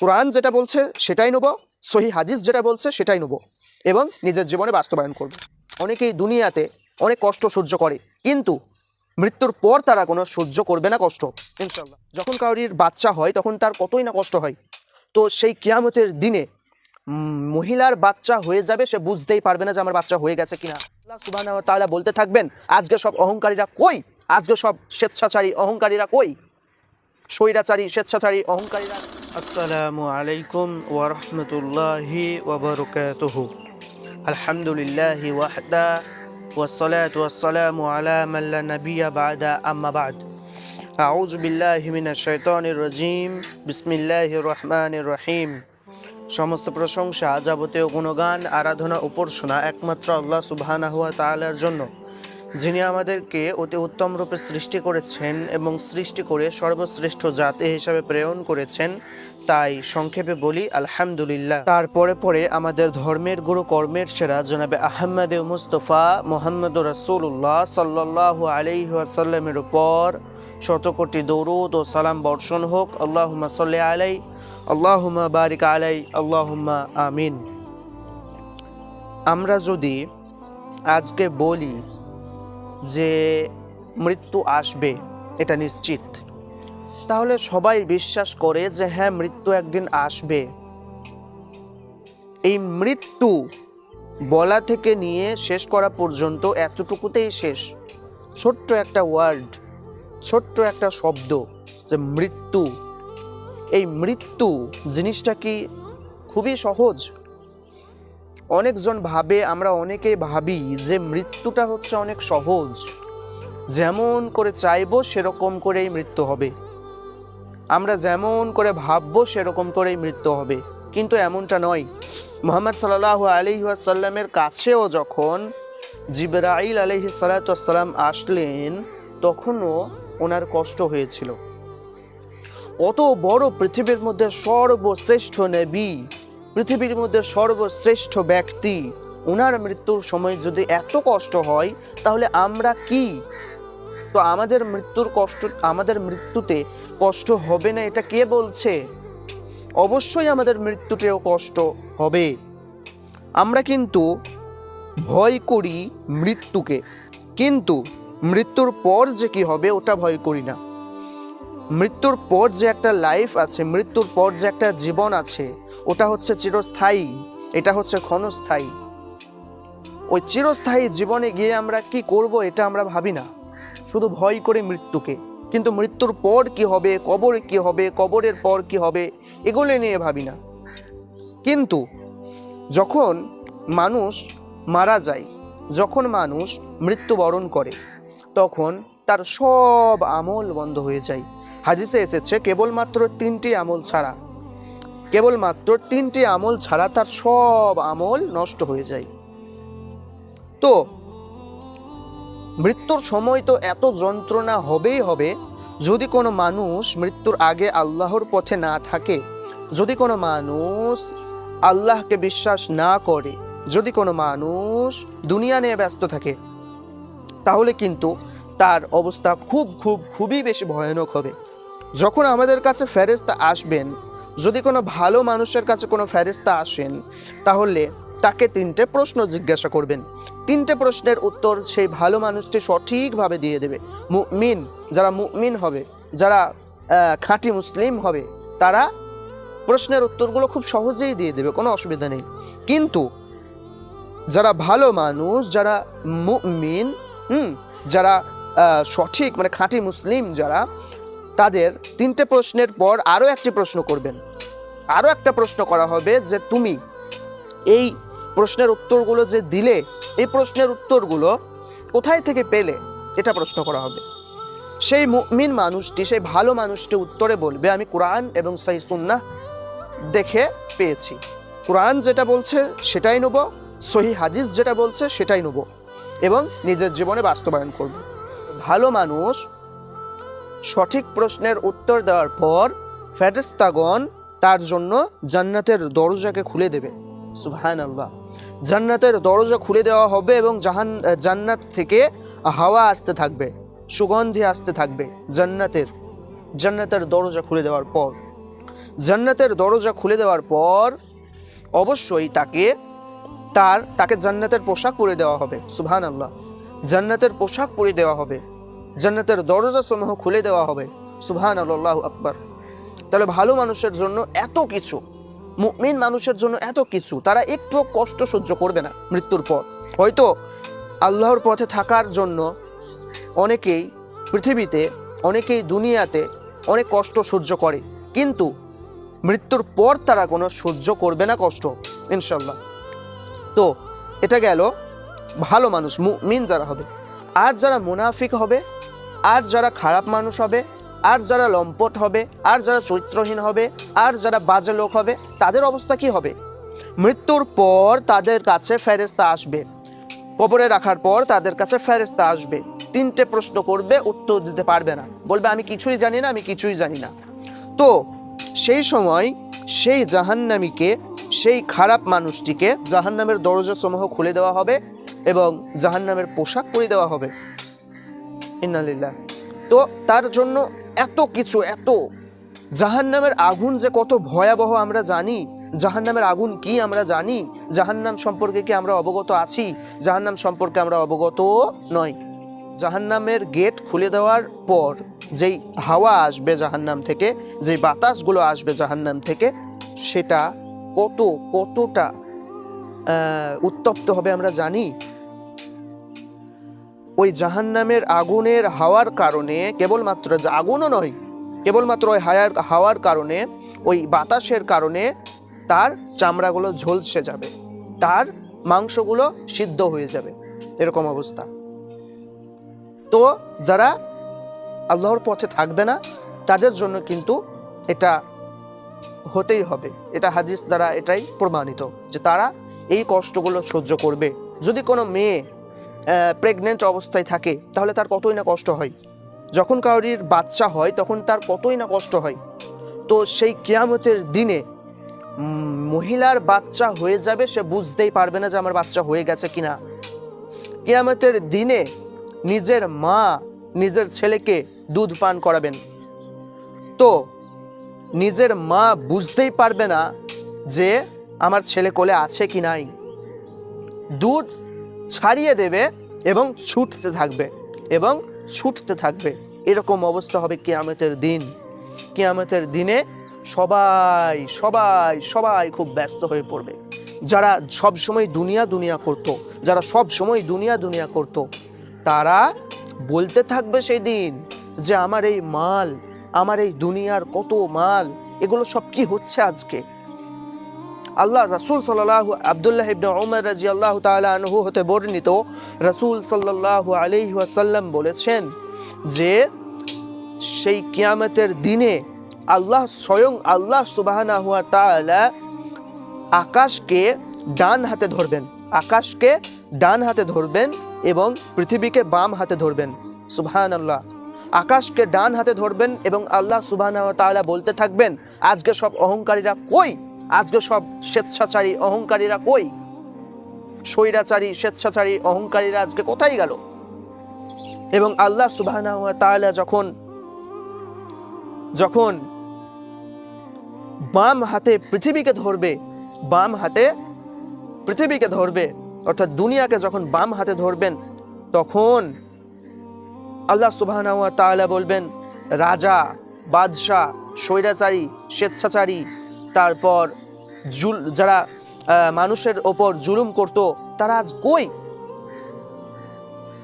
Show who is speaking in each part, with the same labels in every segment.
Speaker 1: কোরআন যেটা বলছে, সেটাই নেব। সহি হাদিস যেটা বলছে, সেটাই নেব। এবং নিজের জীবনে বাস্তবায়ন করব। অনেকেই দুনিয়াতে অনেক কষ্ট সহ্য করে, কিন্তু মৃত্যুর পর তারা কোনো সহ্য করবে না কষ্ট ইনশাল্লাহ যখন কাউরির বাচ্চা হয়, তখন তার কতই না কষ্ট হয়। তো সেই কিয়ামতের দিনে মহিলার বাচ্চা হয়ে যাবে, সে বুঝতেই পারবে না যে আমার বাচ্চা হয়ে গেছে কিনা। আল্লাহ সুবহানাহু ওয়া তাআলা বলতে থাকবেন, আজকে সব অহংকারীরা কই? আজকে সব স্বেচ্ছাচারী অহংকারীরা কই? স্বৈরাচারী, স্বেচ্ছাচারী অহংকারীরা আসসালামু আলাইকুম ওয়া রাহমাতুল্লাহি ওয়া বারাকাতুহু আলহামদুলিল্লাহি ওয়াহদা والصلاة والسلام على من لا نبي بعد أما بعد أعوذ بالله من الشيطان الرجيم بسم الله الرحمن الرحيم সমস্ত প্রশংসা যাবতীয় গুণগান আরাধনা উপাসনা একমাত্র আল্লাহ সুবহানাহু ওয়া তাআলার জন্য যিনি আমাদেরকে অতি উত্তম রূপে সৃষ্টি করেছেন এবং সৃষ্টি করে সর্বশ্রেষ্ঠ জাতি হিসাবে প্রেরণ করেছেন, তাই সংক্ষেপে বলি, আলহামদুলিল্লাহ। তারপরে পরে আমাদের ধর্মের গুরু কর্মের সেরা জনাবে আহমদ মুস্তফা মোহাম্মদ রাসূলুল্লাহ সাল্লাল্লাহু আলাইহি ওয়াসাল্লামের উপর শতকোটি দৌরুদ ও সালাম বর্ষণ হোক। আল্লাহুম্মা সাল্লি আলাই, আল্লাহুম্মা বারিক আলাই, আল্লাহুম্মা আমিন। আমরা যদি আজকে বলি যে মৃত্যু আসবে, এটা নিশ্চিত। তাহলে সবাই বিশ্বাস করে যে হ্যাঁ মৃত্যু একদিন আসবে। এই মৃত্যু বলা থেকে নিয়ে শেষ করা পর্যন্ত এতটুকুতেই শেষ। ছোট্ট একটা ওয়ার্ড, ছোট্ট একটা শব্দ যে মৃত্যু। এই মৃত্যু জিনিসটা কি খুবই সহজ? অনেকজন ভাবে, আমরা অনেকেই ভাবি যে মৃত্যুটা হচ্ছে অনেক সহজ। যেমন করে চাইব, সেরকম করেই মৃত্যু হবে। আমরা যেমন করে ভাববো, সেরকম করেই মৃত্যু হবে। কিন্তু এমনটা নয়। মোহাম্মদ সাল্লাহ আলিহাসাল্লামের কাছেও যখন জিবরাইল আলহি সালাতাম আসলেন, তখনও ওনার কষ্ট হয়েছিল। অত বড় পৃথিবীর মধ্যে সর্বশ্রেষ্ঠ নেবী পৃথিবীর মধ্যে সর্বশ্রেষ্ঠ ব্যক্তি ওনার মৃত্যুর সময় যদি এত কষ্ট হয়, তাহলে আমরা কি? তো আমাদের মৃত্যুর কষ্ট, আমাদের মৃত্যুতে কষ্ট হবে না, এটা কে বলছে? অবশ্যই আমাদের মৃত্যুতেও কষ্ট হবে। আমরা কিন্তু ভয় করি মৃত্যুকে, কিন্তু মৃত্যুর পর যে কি হবে, ওটা ভয় করি না। মৃত্যুর পর যে একটা লাইফ আছে, মৃত্যুর পর যে একটা জীবন আছে, ওটা হচ্ছে চিরস্থায়ী। এটা হচ্ছে ক্ষণস্থায়ী। ওই চিরস্থায়ী জীবনে গিয়ে আমরা কি করব এটা আমরা ভাবি না। শুধু ভয় করে মৃত্যুকে। কিন্তু মৃত্যুর পর কি হবে, কবরে কি হবে, কবরের পর কি হবে, এগুলো নিয়ে ভাবি না। কিন্তু যখন মানুষ মারা যায়, যখন মানুষ মৃত্যুবরণ করে, তখন তার সব আমল বন্ধ হয়ে যায়। হাদিসে এসেছে কেবলমাত্র তিনটি আমল ছাড়া। কেবলমাত্র তিনটি আমল ছাড়া তার সব আমল নষ্ট হয়ে যায়। তো, মৃত্যুর সময় তো এত যন্ত্রণা হবেই হবে, যদি কোনো মানুষ মৃত্যুর আগে আল্লাহর পথে না থাকে, যদি কোনো মানুষ আল্লাহকে বিশ্বাস না করে, যদি কোনো মানুষ দুনিয়া নিয়ে ব্যস্ত থাকে, তাহলে কিন্তু তার অবস্থা খুব খুব, খুবই বেশি ভয়ানক হবে। যখন আমাদের কাছে ফেরেস্তা আসবেন, যদি কোনো ভালো মানুষের কাছে কোনো ফেরেস্তা আসেন, তাহলে তাকে তিনটে প্রশ্ন জিজ্ঞাসা করবেন। তিনটে প্রশ্নের উত্তর সেই ভালো মানুষটি সঠিকভাবে দিয়ে দেবে। মুমিন, যারা মুমিন হবে, যারা খাঁটি মুসলিম হবে, তারা প্রশ্নের উত্তরগুলো খুব সহজেই দিয়ে দেবে, কোনো অসুবিধা নেই। কিন্তু যারা ভালো মানুষ, যারা মুমিন, হুম, যারা সঠিক মানে খাঁটি মুসলিম যারা তাদের তিনটে প্রশ্নের পর আরও একটি প্রশ্ন করবেন। আরও একটা প্রশ্ন করা হবে যে তুমি এই প্রশ্নের উত্তরগুলো যে দিলে, এই প্রশ্নের উত্তরগুলো কোথায় থেকে পেলে, এটা প্রশ্ন করা হবে। সেই মুমিন মানুষটি, সেই ভালো মানুষটি উত্তরে বলবে, আমি কোরআন এবং সেই সুন্নাহ দেখে পেয়েছি। কোরআন যেটা বলছে সেটাই নেব, সহি হাদিস যেটা বলছে সেটাই নেব এবং নিজের জীবনে বাস্তবায়ন করব। ভালো মানুষ সঠিক প্রশ্নের উত্তর দেওয়ার পর ফেরেস্তাগণ তার জন্য জান্নাতের দরজাকে খুলে দেবে। সুবহান আল্লাহ জান্নাতের দরজা খুলে দেওয়া হবে এবং জাহান, জান্নাত থেকে হাওয়া আসতে থাকবে, সুগন্ধি আসতে থাকবে জান্নাতের জান্নাতের দরজা খুলে দেওয়ার পর। জান্নাতের দরজা খুলে দেওয়ার পর অবশ্যই তাকে তার, তাকে জান্নাতের পোশাক পরে দেওয়া হবে। সুবহান আল্লাহ জান্নাতের পোশাক পরে দেওয়া হবে। জান্নাতের দরজা সমূহ খুলে দেওয়া হবে। সুবহান আল্লাহ আকবর। তাহলে ভালো মানুষের জন্য এত কিছু, মুমিন মানুষের জন্য এত কিছু, তারা একটু কষ্ট সহ্য করবে না মৃত্যুর পর। হয়তো আল্লাহর পথে থাকার জন্য অনেকেই পৃথিবীতে, অনেকেই দুনিয়াতে অনেক কষ্ট সহ্য করে, কিন্তু মৃত্যুর পর তারা কোনো সহ্য করবে না কষ্ট ইনশাল্লাহ তো এটা গেল ভালো মানুষ, মুমিন যারা হবে। আর যারা মুনাফিক হবে আর যারা খারাপ মানুষ হবে আর যারা লম্পট হবে আর যারা চরিত্রহীন হবে আর যারা বাজে লোক হবে, তাদের অবস্থা কি হবে? মৃত্যুর পর তাদের কাছে ফেরেস্তা আসবে। কবরে রাখার পর তাদের কাছে ফেরেস্তা আসবে। তিনটে প্রশ্ন করবে, উত্তর দিতে পারবে না। বলবে, আমি কিছুই জানি না, আমি কিছুই জানি না। তো সেই সময় সেই জাহান্নামীকে, সেই খারাপ মানুষটিকে জাহান্নামের দরজা সমূহ খুলে দেওয়া হবে। এবং জাহান্নামের পোশাক পরিয়ে দেওয়া হবে। ইন্নালিল্লাহ। তো তার জন্য এত কিছু, এত। জাহান্নামের আগুন যে কত ভয়াবহ আমরা জানি, জাহান্নামের আগুন কি আমরা জানি, জাহান্নাম সম্পর্কে কি আমরা অবগত আছি, জাহান্নাম সম্পর্কে আমরা অবগত নয় জাহান্নামের গেট খুলে দেওয়ার পর যেই হাওয়া আসবে জাহান্নাম থেকে, যেই বাতাসগুলো আসবে জাহান্নাম থেকে, সেটা কত, কতটা উত্তপ্ত হবে আমরা জানি। ওই জাহান্নামের আগুনের হাওয়ার কারণে, কেবলমাত্র যে আগুনও নয়, কেবলমাত্র ওই হায়ার, হাওয়ার কারণে, ওই বাতাসের কারণে তার চামড়াগুলো ঝলসে যাবে, তার মাংসগুলো সিদ্ধ হয়ে যাবে, এরকম অবস্থা। তো যারা আল্লাহর পথে থাকবে না, তাদের জন্য কিন্তু এটা হতেই হবে। এটা হাদিস দ্বারা এটাই প্রমাণিত যে তারা এই কষ্টগুলো সহ্য করবে। যদি কোনো মেয়ে প্রেগনেন্ট অবস্থায় থাকে, তাহলে তার কতই না কষ্ট হয়? যখন কাউরির বাচ্চা হয়, তখন তার কতই না কষ্ট হয়? তো সেই কেয়ামতের দিনে মহিলার বাচ্চা হয়ে যাবে, সে বুঝতেই পারবে না যে আমার বাচ্চা হয়ে গেছে কিনা। কেয়ামতের দিনে নিজের মা নিজের ছেলেকে দুধ পান করাবেন। তো নিজের মা বুঝতেই পারবে না যে আমার ছেলে কোলে আছে কি নাই। দুধ ছাড়িয়ে দেবে এবং ছুটতে থাকবে এবং ছুটতে থাকবে। এরকম অবস্থা হবে কিয়ামতের দিন। কিয়ামতের দিনে সবাই সবাই সবাই খুব ব্যস্ত হয়ে পড়বে। যারা সব সময় দুনিয়া দুনিয়া করত, যারা সব সময় দুনিয়া দুনিয়া করত, তারা বলতে থাকবে সেই দিন যে, আমার এই মাল, আমার এই দুনিয়ার কত মাল, এগুলো সব কি হচ্ছে আজকে? আল্লাহ রাসূল সাল্লাল্লাহু, আব্দুল্লাহ ইবনে উমর রাদিয়াল্লাহু তাআলা আনহু হতে বর্ণিত রাসূল সাল্লাল্লাহু আলাইহি ওয়াসাল্লাম বলেছেন যে সেই কিয়ামতের দিনে আল্লাহ স্বয়ং আল্লাহ সুবহানাহু ওয়া তাআলা আকাশকে ডান হাতে ধরবেন, আকাশকে ডান হাতে ধরবেন এবং পৃথিবীকে বাম হাতে ধরবেন সুবহান আল্লাহ আকাশকে ডান হাতে ধরবেন এবং আল্লাহ সুবহান তাআলা বলতে থাকবেন, আজকে সব অহংকারীরা কই? আজকে সব স্বেচ্ছাচারী অহংকারীরা কই? স্বৈরাচারী, স্বেচ্ছাচারী অহংকারীরা আজকে কোথায় গেল? এবং আল্লাহ তাআলা যখন যখন বাম হাতে পৃথিবীকে ধরবে, বাম হাতে পৃথিবীকে ধরবে, অর্থাৎ দুনিয়াকে যখন বাম হাতে ধরবেন, তখন আল্লাহ সুবাহ বলবেন, রাজা, বাদশাহ, স্বৈরাচারী, স্বেচ্ছাচারী তারপর জুল যারা মানুষের ওপর জুলুম করত, তারা আজ কই?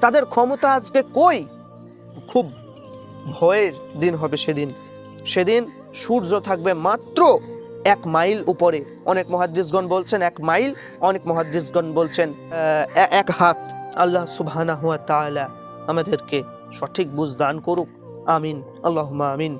Speaker 1: তাদের ক্ষমতা আজকে কই? খুব ভয়ের দিন হবে সেদিন। সেদিন সূর্য থাকবে মাত্র এক মাইল উপরে। অনেক মহাদ্দিসগণ বলছেন, এক মাইল। অনেক মহাদ্দিসগণ বলছেন এক হাত। আল্লাহ সুবহানাহু ওয়া তাআলা আমাদেরকে সঠিক বুঝ দান করুক। আমিন। আল্লাহুম্মা আমিন।